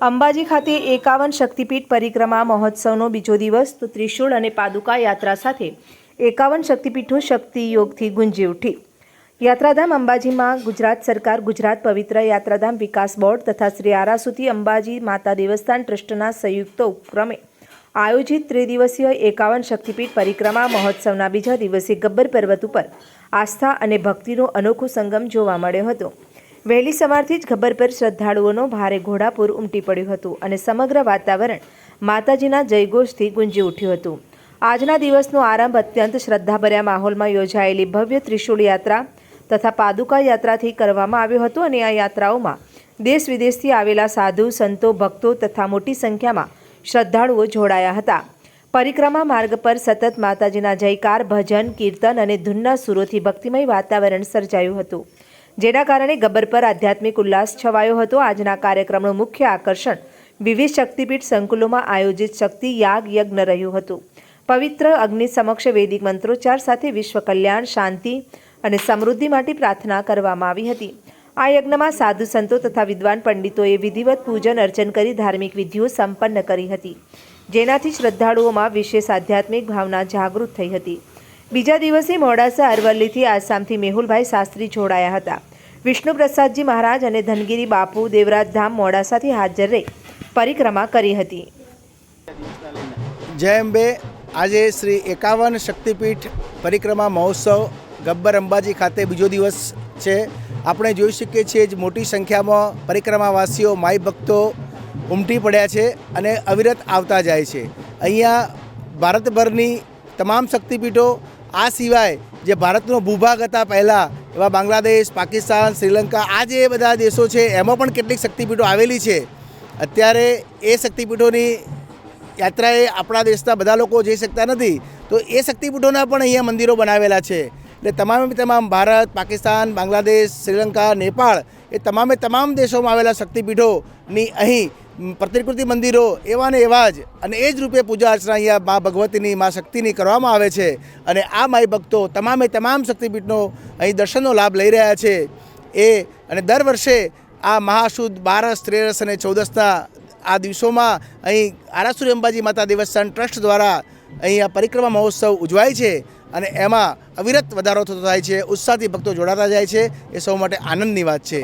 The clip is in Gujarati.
અંબાજી ખાતે એકાવન શક્તિપીઠ પરિક્રમા મહોત્સવનો બીજો દિવસ તો ત્રિશૂળ અને પાદુકા યાત્રા સાથે એકાવન શક્તિપીઠો શક્તિ યોગથી ગુંજી ઉઠી. યાત્રાધામ અંબાજીમાં ગુજરાત સરકાર, ગુજરાત પવિત્ર યાત્રાધામ વિકાસ બોર્ડ તથા શ્રી આરાસુતી અંબાજી માતા દેવસ્થાન ટ્રસ્ટના સંયુક્ત ઉપક્રમે આયોજિત ત્રિદિવસીય એકાવન શક્તિપીઠ પરિક્રમા મહોત્સવના બીજા દિવસે ગબ્બર પર્વત ઉપર આસ્થા અને ભક્તિનો અનોખો સંગમ જોવા મળ્યો હતો. વહેલી સવારથી જ ગબ્બર પર શ્રદ્ધાળુઓનો ભારે ઘોડાપૂર ઉમટી પડ્યું હતું અને સમગ્ર વાતાવરણ માતાજીના જયઘોષથી ગુંજી ઉઠ્યું હતું. આજના દિવસનો આરંભ અત્યંત શ્રદ્ધાભર્યા માહોલમાં યોજાયેલી ભવ્ય ત્રિશૂળ યાત્રા તથા પાદુકા યાત્રાથી કરવામાં આવ્યો હતો અને આ યાત્રાઓમાં દેશ વિદેશથી આવેલા સાધુ, સંતો, ભક્તો તથા મોટી સંખ્યામાં શ્રદ્ધાળુઓ જોડાયા હતા. પરિક્રમા માર્ગ પર સતત માતાજીના જયકાર, ભજન, કીર્તન અને ધૂનના સુરોથી ભક્તિમય વાતાવરણ સર્જાયું હતું. જેના કારણે ગબ્બર પર આધ્યાત્મિક ઉલ્લાસ છવાયો હતો. આજના કાર્યક્રમનું મુખ્ય આકર્ષણ વિવિધ શક્તિપીઠ સંકુલોમાં આયોજિત શક્તિ યાગ યજ્ઞ રહ્યું હતું. પવિત્ર અગ્નિ સમક્ષ વૈદિક મંત્રોચ્ચાર સાથે વિશ્વ કલ્યાણ, શાંતિ અને સમૃદ્ધિ માટે પ્રાર્થના કરવામાં આવી હતી. આ યજ્ઞમાં સાધુ સંતો તથા વિદ્વાન પંડિતોએ વિધિવત પૂજન અર્ચન કરી ધાર્મિક વિધિઓ સંપન્ન કરી હતી. જેનાથી શ્રદ્ધાળુઓમાં વિશેષ આધ્યાત્મિક ભાવના જાગૃત થઈ હતી. બીજા દિવસે મોડાસા અરવલ્લીથી આસામથી મેહુલભાઈ શાસ્ત્રી જોડાયા હતા. વિષ્ણુ પ્રસાદજી મહારાજ અને ધનગીરી બાપુ દેવરાજ ધામ મોડાસાથી હાજર રહી પરિક્રમા કરી હતી. જય અંબે. આજે શ્રી એકાવન શક્તિપીઠ પરિક્રમા મહોત્સવ ગબ્બર અંબાજી ખાતે બીજો દિવસ છે. આપણે જોઈ શકીએ છીએ જ મોટી સંખ્યામાં પરિક્રમાવાસીઓ, માઈ ભક્તો ઉમટી પડ્યા છે અને અવિરત આવતા જાય છે. અહીંયા ભારતભરની તમામ શક્તિપીઠો આ સિવાય જે ભારતનો ભૂભાગ હતા પહેલાં, એવા બાંગ્લાદેશ, પાકિસ્તાન, શ્રીલંકા, આ જે બધા દેશો છે, એમાં પણ કેટલીક શક્તિપીઠો આવેલી છે. અત્યારે એ શક્તિપીઠોની યાત્રાએ આપણા દેશના બધા લોકો જઈ શકતા નથી. તો એ શક્તિપીઠોના પણ અહીંયા મંદિરો બનાવેલા છે. એટલે તમામે તમામ ભારત, પાકિસ્તાન, બાંગ્લાદેશ, શ્રીલંકા, નેપાળ, એ તમામે તમામ દેશોમાં આવેલા શક્તિપીઠોની અહીં પ્રતિકૃતિ મંદિરો એવા ને એવા જ. અને એ જ રૂપે પૂજા અર્ચના અહીંયા મા ભગવતીની, મા શક્તિની કરવામાં આવે છે. અને આ માઈ ભક્તો તમામે તમામ શક્તિપીઠનો અહીં દર્શનનો લાભ લઈ રહ્યા છે. એ અને દર વર્ષે આ મહાશુદ્ધ બારસ, ત્રેરસ અને ચૌદસના આ દિવસોમાં અહીં આરાસુરી અંબાજી માતા દેવસ્થાન ટ્રસ્ટ દ્વારા અહીં આ પરિક્રમા મહોત્સવ ઉજવાય છે. અને એમાં અવિરત વધારો થતો થાય છે, ઉત્સાહથી ભક્તો જોડાતા જાય છે. એ સૌ માટે આનંદની વાત છે.